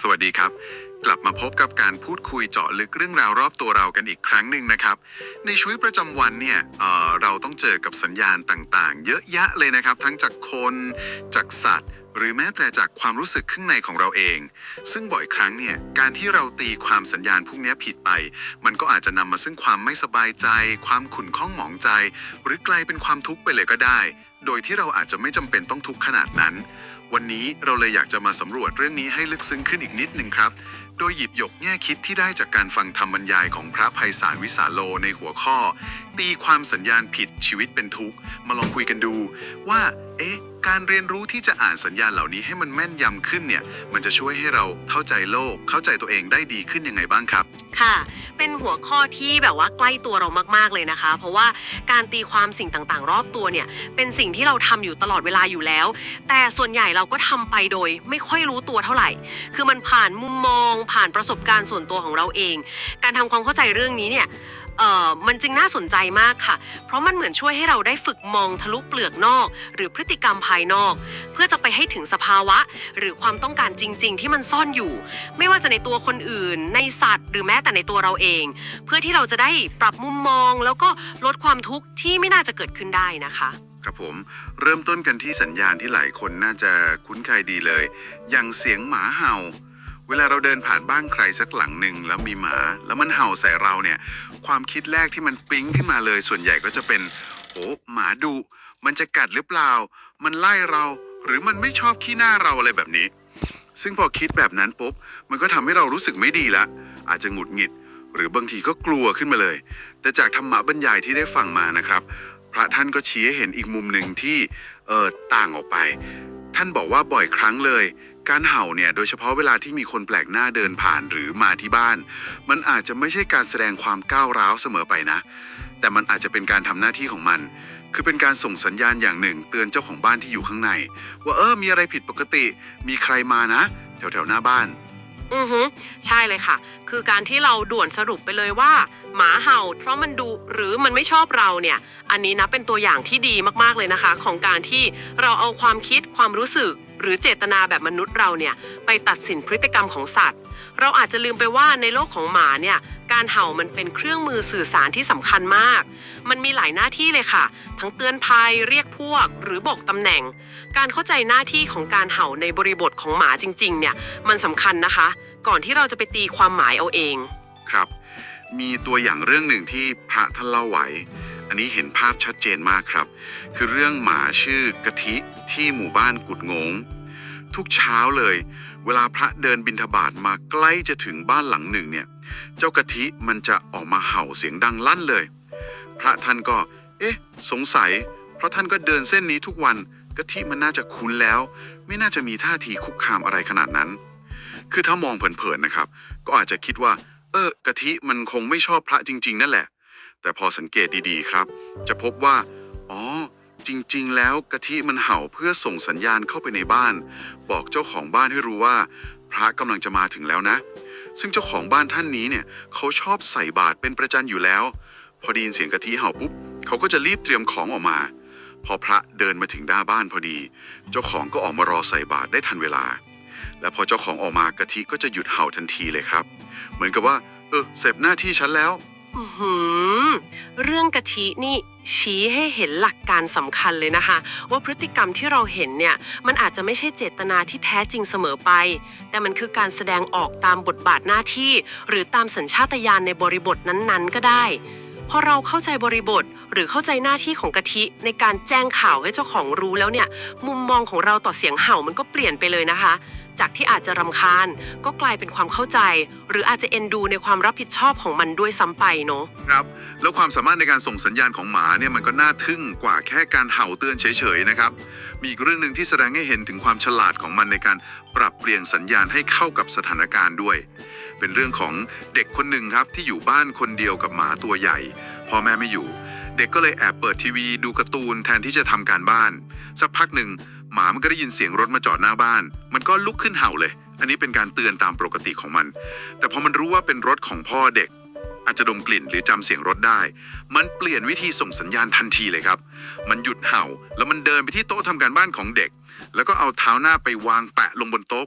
สวัสดีครับ กลับมาพบกับการพูดคุยเจาะลึกเรื่องราวรอบตัวเรากันอีกครั้งหนึ่งนะครับ ในชีวิตประจำวันเนี่ยเเราต้องเจอกับสัญญาณต่างๆ เยอะแยะเลยนะครับ ทั้งจากคนจากสัตว์ หรือแม้แต่จากความรู้สึกข้างในของเราเอง ซึ่งบ่อยครั้งเนี่ยการที่เราตีความสัญญาณพวกนี้ผิดไป มันก็อาจจะนำมาซึ่งความไม่สบายใจ ความขุ่นข้องหมองใจ หรือกลายเป็นความทุกข์ไปเลยก็ได้ โดยที่เราอาจจะไม่จำเป็นต้องทุกข์ขนาดนั้น วันนี้เราเลยอยากจะมาสำรวจเรื่องนี้ให้ลึกซึ้งขึ้นอีกนิดหนึ่งครับ โดยหยิบยกแง่คิดที่ได้จากการฟังธรรมบรรยายของพระภัยสารวิสาโลในหัวข้อ ตีความสัญญาณผิดชีวิตเป็นทุกข์ มาลองคุยกันดูว่า เอ๊ะ การเรียนรู้ที่จะอ่านสัญญาณเหล่านี้ให้มันแม่นยำขึ้นเนี่ย มันจะช่วยให้เราเข้าใจโลก เข้าใจตัวเองได้ดีขึ้นยังไงบ้างครับ ค่ะ เป็นหัวข้อที่แบบว่าใกล้ตัวเรามากๆเลยนะคะ เพราะว่าการตีความสิ่งต่างๆ รอบตัวเนี่ย เป็นสิ่งที่เราทำอยู่ตลอดเวลาอยู่แล้ว แต่ส่วนใหญ่เราก็ทำไปโดย ไม่ค่อยรู้ตัวเท่าไหร่ คือมันผ่านมุมมอง ผ่านประสบการณ์ส่วนตัวของเราเอง การทำความเข้าใจเรื่องนี้เนี่ย เอ่อมันจึงน่าสนใจมากค่ะ เพราะมันเหมือนช่วยให้เราได้ฝึกมองทะลุเปลือกนอก หรือพฤติกรรมภายนอก เพื่อจะไปให้ถึงสภาวะ หรือความต้องการจริง ๆ ที่มันซ่อนอยู่ ไม่ว่าจะในตัวคนอื่น ในสัตว์ หรือแม้แต่ในตัวเราเอง เพื่อที่เราจะได้ปรับมุมมอง แล้วก็ลดความทุกข์ที่ไม่น่าจะเกิดขึ้นได้นะคะครับผมเริ่มต้นกันที่สัญญาณที่หลายคนน่าจะคุ้นเคยดีเลย อย่างเสียงหมาเห่า เวลาเราเดินผ่านบ้านใครสักหลังหนึ่งแล้วมีหมา แล้วมันเห่าใส่เราเนี่ย ความคิดแรกที่มันปิ๊งขึ้นมาเลย ส่วนใหญ่ก็จะเป็นโอ้หมาดุมันจะกัดหรือเปล่า มันไล่เรา หรือมันไม่ชอบขี้หน้าเราอะไรแบบนี้ ซึ่งพอคิดแบบนั้นปุ๊บมันก็ทำให้เรารู้สึกไม่ดีละ อาจจะหงุดหงิด หรือบางทีก็กลัวขึ้นมาเลย แต่จากธรรมะบรรยายที่ได้ฟังมานะครับ พระท่านก็ชี้ให้เห็นอีกมุมหนึ่งที่เออต่างออกไป ท่านบอกว่าบ่อยครั้งเลย การเห่าเนี่ยโดยเฉพาะเวลาที่มีคนแปลกหน้าเดินผ่านหรือมาที่บ้าน มันอาจจะไม่ใช่การแสดงความก้าวร้าวเสมอไปนะ แต่มันอาจจะเป็นการทำหน้าที่ของมัน คือเป็นการส่งสัญญาณอย่างหนึ่ง เตือนเจ้าของบ้านที่อยู่ข้างใน ว่าเออมีอะไรผิดปกติ มีใครมานะ แถวแถวๆหน้าบ้าน อือฮึใช่เลยค่ะ คือการที่เราด่วนสรุปไปเลยว่า หมาเห่า เพราะมันดุหรือมันไม่ชอบเราเนี่ย อันนี้นะเป็นตัวอย่างที่ดีมากๆเลยนะคะ ของการที่เราเอาความคิดความรู้สึก หรือเจตนาแบบมนุษย์เราเนี่ย ไปตัดสินพฤติกรรมของสัตว์ เราอาจจะลืมไปว่าในโลกของหมาเนี่ยการเห่ามันเป็นเครื่องมือสื่อสารที่สำคัญมาก มันมีหลายหน้าที่เลยค่ะ ทั้งเตือนภัย เรียกพวก หรือบอกตำแหน่ง การเข้าใจหน้าที่ของการเห่าในบริบทของหมาจริงๆ เนี่ยมันสำคัญนะคะ ก่อนที่เราจะไปตีความหมายเอาเอง ครับ มีตัวอย่างเรื่องหนึ่งที่พระท่านเล่าไว้ อันนี้เห็นภาพชัดเจนมากครับ คือเรื่องหมาชื่อกะทิที่หมู่บ้านกุดงง ทุกเช้าเลย เวลาพระเดินบิณฑบาตมาใกล้จะถึงบ้านหลังหนึ่งเนี่ย เจ้ากะทิมันจะออกมาเห่าเสียงดังลั่นเลย พระท่านก็ เอ๊ะ สงสัย เพราะท่านก็เดินเส้นนี้ทุกวันกะทิมันน่าจะคุ้นแล้ว ไม่น่าจะมีท่าทีคุกคามอะไรขนาดนั้น คือถ้ามองเผินๆนะครับ ก็อาจจะคิดว่า เออกะทิมันคงไม่ชอบพระจริง ๆ นั่นแหละ แต่พอสังเกตดีๆครับ จะพบว่า อ๋อ จริง ๆ แล้วกะทิมันเห่าเพื่อส่งสัญญาณเข้าไปในบ้าน บอกเจ้าของบ้านให้รู้ว่า พระกำลังจะมาถึงแล้วนะ ซึ่งเจ้าของบ้านท่านนี้เนี่ยเขาชอบใส่บาตรเป็นประจันอยู่แล้ว พอไดียินเสียงกะทิเห่าปุ๊บเขาก็จะรีบเตรียมของออกมา พอพระเดินมาถึงหน้าบ้านพอดี เจ้าของก็ออกมารอใส่บาตรได้ทันเวลา และพอเจ้าของออกมากะทิก็จะหยุดเห่าทันทีเลยครับ เหมือนกับว่า เออเสร็จหน้าที่ฉันแล้ว เรื่องกะทินี่ชี้ให้เห็นหลักการสำคัญเลยนะคะ ว่าพฤติกรรมที่เราเห็นเนี่ย มันอาจจะไม่ใช่เจตนาที่แท้จริงเสมอไป แต่มันคือการแสดงออกตามบทบาทหน้าที่ หรือตามสัญชาตญาณในบริบทนั้นๆ ก็ได้พอเราเข้าใจบริบทหรือเข้าใจหน้าที่ของกะทิในการแจ้งข่าวให้เจ้าของรู้แล้วเนี่ย มุมมองของเราต่อเสียงเห่ามันก็เปลี่ยนไปเลยนะคะ จากที่อาจจะรำคาญ ก็กลายเป็นความเข้าใจ หรืออาจจะเอ็นดูในความรับผิดชอบของมันด้วยซ้ำไปเนาะ ครับ แล้วความสามารถในการส่งสัญญาณของหมาเนี่ยมันก็น่าทึ่งกว่าแค่การเห่าเตือนเฉยๆนะครับ มีอีกเรื่องหนึ่งที่แสดงให้เห็นถึงความฉลาดของมันในการปรับเปลี่ยนสัญญาณให้เข้ากับสถานการณ์ด้วย เป็นเรื่องของเด็กคนหนึ่งครับที่อยู่บ้านคนเดียวกับหมาตัวใหญ่พ่อแม่ไม่อยู่ เด็กก็เลยแอบเปิดทีวีดูการ์ตูนแทนที่จะทำการบ้าน สักพักหนึ่งหมามันก็ได้ยินเสียงรถมาจอดหน้าบ้าน มันก็ลุกขึ้นเห่าเลย อันนี้เป็นการเตือนตามปกติของมัน แต่พอมันรู้ว่าเป็นรถของพ่อเด็ก อาจจะดมกลิ่นหรือจำเสียงรถได้ มันเปลี่ยนวิธีส่งสัญญาณทันทีเลยครับ มันหยุดเห่า แล้วมันเดินไปที่โต๊ะทำการบ้านของเด็ก แล้วก็เอาเท้าหน้าไปวางแปะลงบนโต๊ะ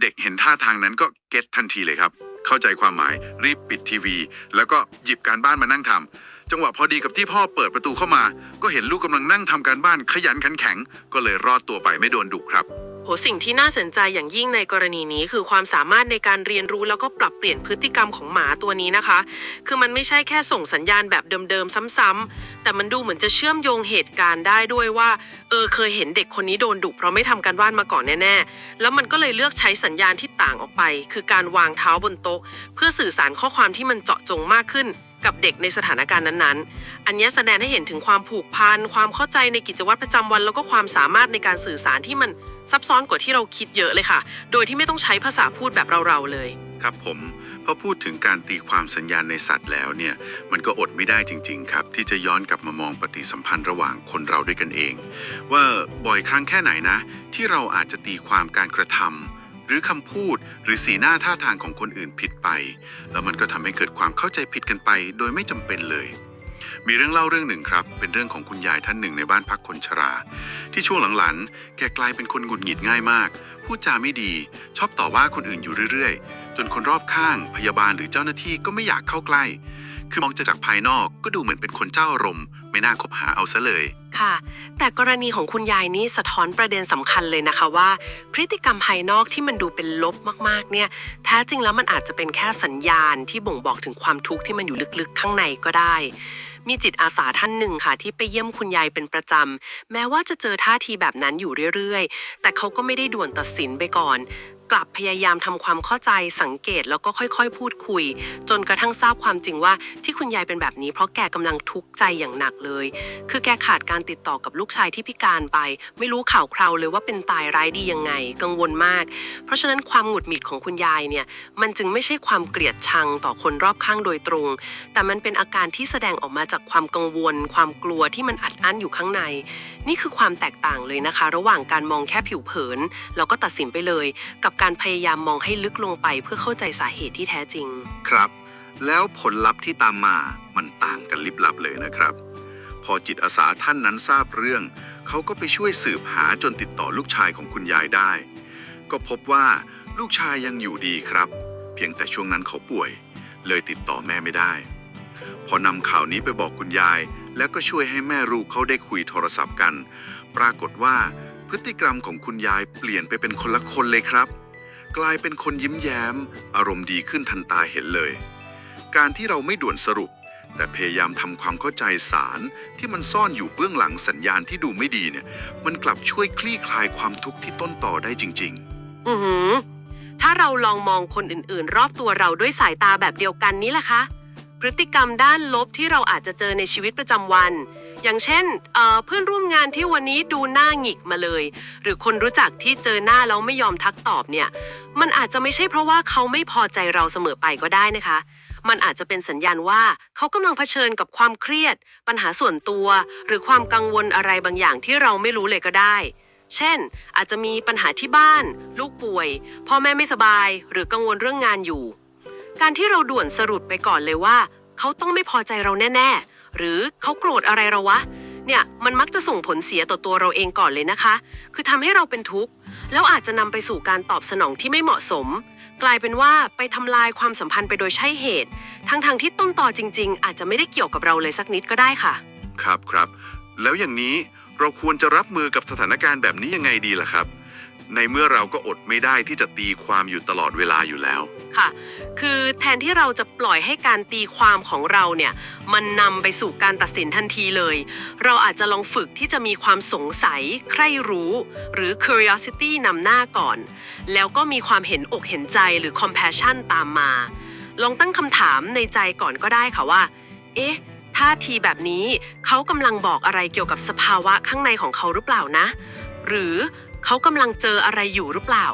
เด็กเห็นท่าทางนั้นก็เก็ตทันทีเลยครับ เข้าใจความหมายรีบปิดทีวี แล้วก็หยิบการบ้านมานั่งทำจังหวะพอดีกับที่พ่อเปิดประตูเข้ามา ก็เห็นลูกกำลังนั่งทำการบ้านขยันขันแข็ง ก็เลยรอดตัวไปไม่โดนดุครับ โหสิ่งที่น่าสนใจอย่างยิ่งในกรณีนี้คือความสามารถในการเรียนรู้แล้วก็ปรับเปลี่ยนพฤติกรรมของหมาตัวนี้นะคะ คือมันไม่ใช่แค่ส่งสัญญาณแบบเดิมๆซ้ำๆแต่มันดูเหมือนจะเชื่อมโยงเหตุการณ์ได้ด้วยว่า เออเคยเห็นเด็กคนนี้โดนดุเพราะไม่ทำการบ้านมาก่อนแน่ๆ แล้วมันก็เลยเลือกใช้สัญญาณที่ต่างออกไป คือการวางเท้าบนโต๊ะ เพื่อสื่อสารข้อความที่มันเจาะจงมากขึ้นกับเด็กในสถานการณ์นั้นๆ อันนี้แสดงให้เห็นถึงความผูกพัน ความเข้าใจในกิจวัตรประจำวัน แล้วก็ความสามารถในการสื่อสารที่มัน ซับซ้อนกว่าที่เราคิดเยอะเลยค่ะ โดยที่ไม่ต้องใช้ภาษาพูดแบบเราๆเลย ครับผมพอพูดถึงการตีความสัญญาณในสัตว์แล้วเนี่ย มันก็อดไม่ได้จริง ๆ ครับ ที่จะย้อนกลับมามองปฏิสัมพันธ์ระหว่างคนเราด้วยกันเอง ว่าบ่อยครั้งแค่ไหนนะ ที่เราอาจจะตีความการกระทำหรือคำพูดหรือสีหน้าท่าทางของคนอื่นผิดไป แล้วมันก็ทำให้เกิดความเข้าใจผิดกันไป โดยไม่จำเป็นเลย มีเรื่องเล่าเรื่องหนึ่งครับ เป็นเรื่องของคุณยายท่านหนึ่งในบ้านพักคนชรา ที่ช่วงหลังๆ แกกลายเป็นคนหงุดหงิดง่ายมาก พูดจาไม่ดี ชอบต่อว่าคนอื่นอยู่เรื่อยๆ จนคนรอบข้าง พยาบาลหรือเจ้าหน้าที่ก็ไม่อยากเข้าใกล้ คือมองจะจากภายนอกก็ดูเหมือนเป็นคนเจ้าอารมณ์ไม่น่าคบหาเอาซะเลย ค่ะ แต่กรณีของคุณยายนี่สะท้อนประเด็นสำคัญเลยนะคะว่า พฤติกรรมภายนอกที่มันดูเป็นลบมากๆ เนี่ย แท้จริงแล้วมันอาจจะเป็นแค่สัญญาณที่บ่งบอกถึงความทุกข์ที่มันอยู่ลึกๆ ข้างในก็ได้ มีจิตอาสาท่านหนึ่งค่ะ ที่ไปเยี่ยมคุณยายเป็นประจำ แม้ว่าจะเจอท่าทีแบบนั้นอยู่เรื่อยๆ แต่เขาก็ไม่ได้ด่วนตัดสินไปก่อน กลับพยายามทำความเข้าใจสังเกตแล้วก็ค่อยๆ พูดคุย จนกระทั่งทราบความจริงว่าที่คุณยายเป็นแบบนี้ เพราะแกกำลังทุกข์ใจอย่างหนักเลย คือแกขาดการติดต่อกับลูกชายที่พิการไป ไม่รู้ข่าวคราวเลยว่าเป็นตายร้ายดียังไง กังวลมาก เพราะฉะนั้นความหงุดหงิดของคุณยายเนี่ยมันจึงไม่ใช่ความเกลียดชังต่อคนรอบข้างโดยตรง แต่มันเป็นอาการที่แสดงออกมาจากความกังวล ความกลัวที่มันอัดอั้นอยู่ข้างใน นี่คือความแตกต่างเลยนะคะ ระหว่างการมองแค่ผิวเผินแล้วก็ตัดสินไปเลย กับกับการพยายามมองให้ลึกลงไปเพื่อเข้าใจสาเหตุที่แท้จริง ครับ แล้วผลลัพธ์ที่ตามมามันต่างกันลิบลับเลยนะครับ พอจิตอาสาท่านนั้นทราบเรื่อง เขาก็ไปช่วยสืบหาจนติดต่อลูกชายของคุณยายได้ ก็พบว่าลูกชายยังอยู่ดีครับ เพียงแต่ช่วงนั้นเขาป่วย เลยติดต่อแม่ไม่ได้ พอนำข่าวนี้ไปบอกคุณยาย แล้วก็ช่วยให้แม่ลูกเขาได้คุยโทรศัพท์กัน ปรากฏว่าพฤติกรรมของคุณยายเปลี่ยนไปเป็นคนละคนเลยครับ กลายเป็นคนยิ้มแย้ม อารมณ์ดีขึ้นทันตาเห็นเลย การที่เราไม่ด่วนสรุป แต่พยายามทำความเข้าใจสารที่มันซ่อนอยู่เบื้องหลังสัญญาณที่ดูไม่ดีเนี่ย มันกลับช่วยคลี่คลายความทุกข์ที่ต้นต่อได้จริงอือหือ ถ้าเราลองมองคนอื่นๆ รอบตัวเราด้วยสายตาแบบเดียวกันนี้แหละคะ พฤติกรรมด้านลบที่เราอาจจะเจอในชีวิตประจำวัน อย่างเช่นเเพื่อนร่วมงานที่วันนี้ดูหน้าหงิกมาเลย หรือคนรู้จักที่เจอหน้าแล้วไม่ยอมทักตอบเนี่ย มันอาจจะไม่ใช่เพราะว่าเขาไม่พอใจเราเสมอไปก็ได้นะคะ มันอาจจะเป็นสัญญาณว่าเขากำลังเผชิญกับความเครียด ปัญหาส่วนตัว หรือความกังวลอะไรบางอย่างที่เราไม่รู้เลยก็ได้ เช่น อาจจะมีปัญหาที่บ้าน ลูกป่วย พ่อแม่ไม่สบาย หรือกังวลเรื่องงานอยู่ การที่เราด่วนสรุปไปก่อนเลยว่า เขาต้องไม่พอใจเราแน่ ๆ หรือเขาโกรธอะไรเราวะ เนี่ยมันมักจะส่งผลเสียต่อตัวเราเองก่อนเลยนะคะ คือทำให้เราเป็นทุกข์ แล้วอาจจะนำไปสู่การตอบสนองที่ไม่เหมาะสม กลายเป็นว่าไปทำลายความสัมพันธ์ไปโดยใช่เหตุ ทั้งๆที่ต้นต่อจริง ๆ อาจจะไม่ได้เกี่ยวกับเราเลยสักนิดก็ได้ค่ะ ครับครับ แล้วอย่างนี้เราควรจะรับมือกับสถานการณ์แบบนี้ยังไงดีล่ะครับ ในเมื่อเราก็อดไม่ได้ที่จะตีความอยู่ตลอดเวลาอยู่แล้ว ค่ะ คือแทนที่เราจะปล่อยให้การตีความของเราเนี่ย มันนำไปสู่การตัดสินทันทีเลย เราอาจจะลองฝึกที่จะมีความสงสัย ใคร่รู้ หรือ curiosity นำหน้าก่อน แล้วก็มีความเห็นอกเห็นใจหรือ compassion ตามมา ลองตั้งคำถามในใจก่อนก็ได้ค่ะว่า เอ๊ะท่าทีแบบนี้เขากำลังบอกอะไรเกี่ยวกับสภาวะข้างในของเขาหรือเปล่านะ หรือ เขากำลังเจออะไรอยู่หรือเปล่า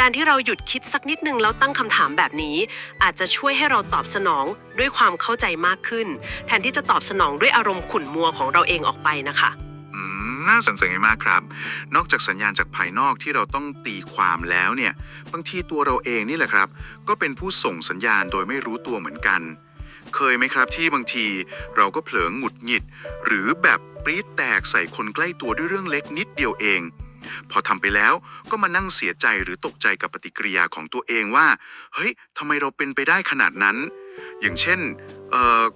การที่เราหยุดคิดสักนิดนึงแล้วตั้งคำถามแบบนี้ อาจจะช่วยให้เราตอบสนองด้วยความเข้าใจมากขึ้น แทนที่จะตอบสนองด้วยอารมณ์ขุ่นมัวของเราเองออกไปนะคะน่าสนใจมากครับ นอกจากสัญญาณจากภายนอกที่เราต้องตีความแล้วเนี่ย บางทีตัวเราเองนี่แหละครับ ก็เป็นผู้ส่งสัญญาณโดยไม่รู้ตัวเหมือนกัน เคยไหมครับที่บางทีเราก็เผลอหงุดหงิด หรือแบบปรี๊ดแตกใส่คนใกล้ตัวด้วยเรื่องเล็กนิดเดียวเอง พอทำไปแล้วก็มานั่งเสียใจหรือตกใจกับปฏิกิริยาของตัวเองว่า เฮ้ยทำไมเราเป็นไปได้ขนาดนั้น อย่างเช่น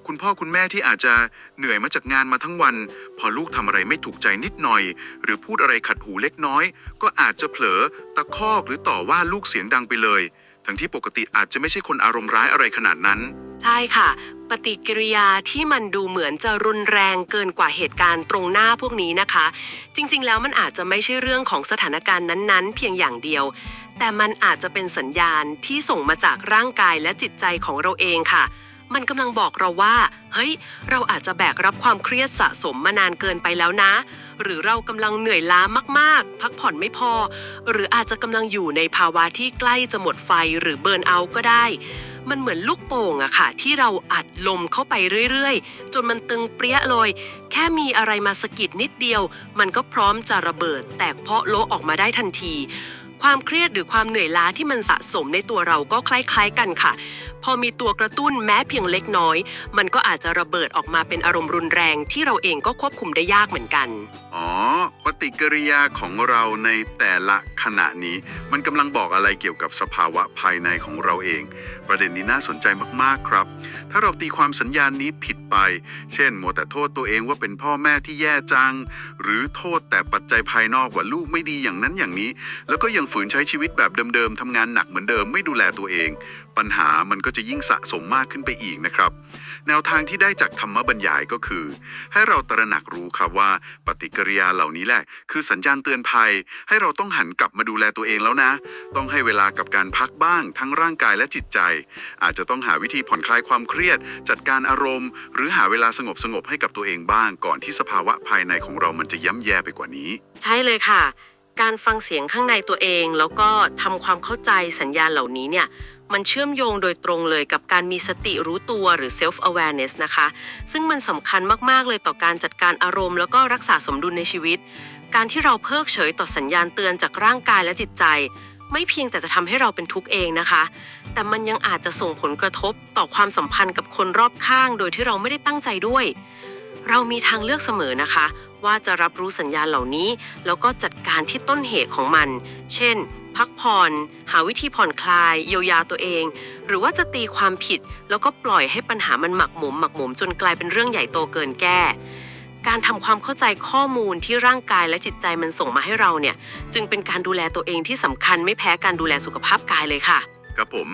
คุณพ่อคุณแม่ที่อาจจะเหนื่อยมาจากงานมาทั้งวัน พอลูกทำอะไรไม่ถูกใจนิดหน่อย หรือพูดอะไรขัดหูเล็กน้อย ก็อาจจะเผลอตะคอกหรือต่อว่าลูกเสียงดังไปเลย ทั้งที่ปกติอาจจะไม่ใช่คนอารมณ์ร้ายอะไรขนาดนั้น ใช่ค่ะ ปฏิกิริยาที่มันดูเหมือนจะรุนแรงเกินกว่าเหตุการณ์ตรงหน้าพวกนี้นะคะ จริงๆ แล้วมันอาจจะไม่ใช่เรื่องของสถานการณ์นั้นๆ เพียงอย่างเดียว แต่มันอาจจะเป็นสัญญาณที่ส่งมาจากร่างกายและจิตใจของเราเองค่ะ มันกำลังบอกเราว่า เฮ้ย เราอาจจะแบกรับความเครียดสะสมมานานเกินไปแล้วนะ หรือเรากำลังเหนื่อยล้ามาก ๆ พักผ่อนไม่พอ หรืออาจจะกำลังอยู่ในภาวะที่ใกล้จะหมดไฟหรือเบิร์นเอาท์ก็ได้ มันเหมือนลูกโป่งอะค่ะ ที่เราอัดลมเข้าไปเรื่อย ๆ จนมันตึงเปรี้ยเลย แค่มีอะไรมาสะกิดนิดเดียว มันก็พร้อมจะระเบิด แตกเพาะโลออกมาได้ทันที ความเครียดหรือความเหนื่อยล้าที่มันสะสมในตัวเราก็คล้าย ๆ กันค่ะ พอมีตัวกระตุ้นแม้เพียงเล็กน้อย มันก็อาจจะระเบิดออกมาเป็นอารมณ์รุนแรง ที่เราเองก็ควบคุมได้ยากเหมือนกัน อ๋อ ปฏิกิริยาของเราในแต่ละขณะนี้ มันกำลังบอกอะไรเกี่ยวกับสภาวะภายในของเราเอง ประเด็นนี้น่าสนใจมากๆครับ ถ้าเราตีความสัญญาณนี้ผิดไป เช่นมัวแต่โทษตัวเองว่าเป็นพ่อแม่ที่แย่จัง หรือโทษแต่ปัจจัยภายนอกว่าลูกไม่ดีอย่างนั้นอย่างนี้ แล้วก็ยังฝืนใช้ชีวิตแบบเดิมๆทำงานหนักเหมือนเดิมไม่ดูแลตัวเอง ปัญหามันก็จะยิ่งสะสมมากขึ้นไปอีกนะครับ แนวทางที่ได้จากธรรมบรรยายก็คือ ให้เราตระหนักรู้ครับว่า ปฏิกิริยาเหล่านี้แหละ คือสัญญาณเตือนภัย ให้เราต้องหันกลับมาดูแลตัวเองแล้วนะ ต้องให้เวลากับการพักบ้าง ทั้งร่างกายและจิตใจ อาจจะต้องหาวิธีผ่อนคลายความเครียด จัดการอารมณ์ หรือหาเวลาสงบสงบให้กับตัวเองบ้าง ก่อนที่สภาวะภายในของเรามันจะย่ำแย่ไปกว่านี้ ใช่เลยค่ะ การฟังเสียงข้างในตัวเอง แล้วก็ทำความเข้าใจสัญญาณเหล่านี้เนี่ยมันเชื่อมโยงโดยตรงเลยกับการมีสติรู้ตัวหรือ self awareness นะคะ ซึ่งมันสำคัญมาก ๆ เลยต่อการจัดการอารมณ์ แล้วก็รักษาสมดุลในชีวิต การที่เราเพิกเฉยต่อสัญญาณเตือนจากร่างกายและจิตใจ ไม่เพียงแต่จะทำให้เราเป็นทุกข์เองนะคะ แต่มันยังอาจจะส่งผลกระทบต่อความสัมพันธ์กับคนรอบข้าง โดยที่เราไม่ได้ตั้งใจด้วย เรามีทางเลือกเสมอนะคะ ว่าจะรับรู้สัญญาณเหล่านี้ แล้วก็จัดการที่ต้นเหตุของมัน เช่น พักผ่อน หาวิธีผ่อนคลาย เยียวยาตัวเอง หรือว่าจะตีความผิด แล้วก็ปล่อยให้ปัญหามันหมักหมมหมักหมมจนกลายเป็นเรื่องใหญ่โตเกินแก้ การทำความเข้าใจข้อมูลที่ร่างกายและจิตใจมันส่งมาให้เราเนี่ย จึงเป็นการดูแลตัวเองที่สำคัญไม่แพ้การดูแลสุขภาพกายเลยค่ะ ครับผม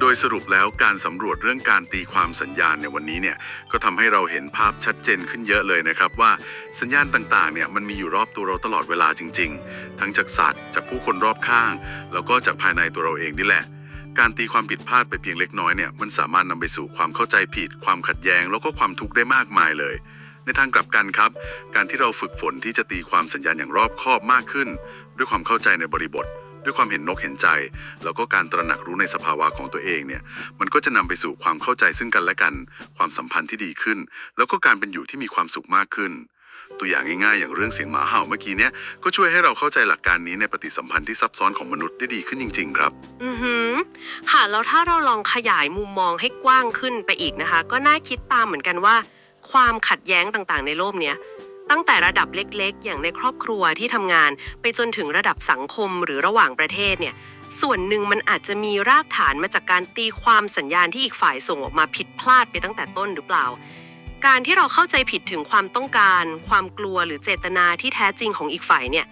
โดยสรุปแล้วการสำรวจเรื่องการตีความสัญญาณในวันนี้เนี่ยก็ทำให้เราเห็นภาพชัดเจนขึ้นเยอะเลยนะครับ ว่าสัญญาณต่างๆเนี่ยมันมีอยู่รอบตัวเราตลอดเวลาจริง ๆ ทั้งจากสัตว์ จากผู้คนรอบข้าง แล้วก็จากภายในตัวเราเองนี่แหละ การตีความผิดพลาดไปเพียงเล็กน้อยเนี่ยมันสามารถนำไปสู่ความเข้าใจผิด ความขัดแย้ง แล้วก็ความทุกข์ได้มากมายเลยในทางกลับกันครับ การที่เราฝึกฝนที่จะตีความสัญญาณอย่างรอบคอบมากขึ้น ด้วยความเข้าใจในบริบท ด้วยความเห็นนกเห็นใจ แล้วก็การตระหนักรู้ในสภาวะของตัวเองเนี่ยมันก็จะนำไปสู่ความเข้าใจซึ่งกันและกัน ความสัมพันธ์ที่ดีขึ้น แล้วก็การเป็นอยู่ที่มีความสุขมากขึ้น ตัวอย่างง่ายๆ อย่างเรื่องเสียงหมาเห่าเมื่อกี้เนี่ยก็ช่วยให้เราเข้าใจหลักการนี้ในปฏิสัมพันธ์ที่ซับซ้อนของมนุษย์ได้ดีขึ้นจริง ๆ ครับ อือหือค่ะแล้วถ้าเราลองขยายมุมมองให้กว้างขึ้นไปอีกนะคะ ก็น่าคิดตามเหมือนกันว่า ความขัดแย้งต่างๆ ในโลกเนี้ย ตั้งแต่ระดับเล็กๆ อย่างในครอบครัวที่ทำงาน ไปจนถึงระดับสังคมหรือระหว่างประเทศเนี่ยส่วนหนึ่งมันอาจจะมีรากฐานมาจากการตีความสัญญาณที่อีกฝ่ายส่งออกมาผิดพลาดไปตั้งแต่ต้นหรือเปล่า การที่เราเข้าใจผิดถึงความต้องการ ความกลัวหรือเจตนาที่แท้จริงของอีกฝ่ายเนี่ย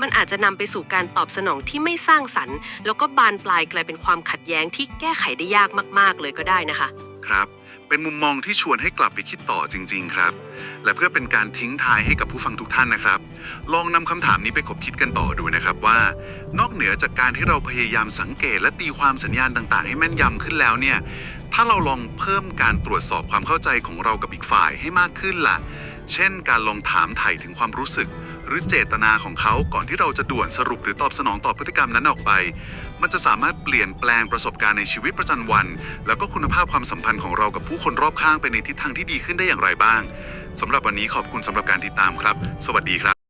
มันอาจจะนำไปสู่การตอบสนองที่ไม่สร้างสรรค์ แล้วก็บานปลายกลายเป็นความขัดแย้งที่แก้ไขได้ยากมาก ๆ เลยก็ได้นะคะ ครับ เป็นมุมมองที่ชวนให้กลับไปคิดต่อจริง ๆ ครับ และเพื่อเป็นการทิ้งทายให้กับผู้ฟังทุกท่านนะครับ ลองนำคำถามนี้ไปคบคิดกันต่อดูนะครับว่า นอกเหนือจากการที่เราพยายามสังเกต และตีความสัญญาณต่างๆ ให้แม่นยำขึ้นแล้วเนี่ย ถ้าเราลองเพิ่มการตรวจสอบความเข้าใจของเรากับอีกฝ่ายให้มากขึ้นล่ะ เช่น การลองถามไถ่ถึงความรู้สึก หรือเจตนาของเขาก่อนที่เราจะด่วนสรุปหรือตอบสนองต่อพฤติกรรมนั้นออกไป มันจะสามารถเปลี่ยนแปลงประสบการณ์ในชีวิตประจำวัน แล้วก็คุณภาพความสัมพันธ์ของเรากับผู้คนรอบข้างไปในทิศทางที่ดีขึ้นได้อย่างไรบ้างสำหรับวันนี้ขอบคุณสำหรับการติดตามครับ สวัสดีครับ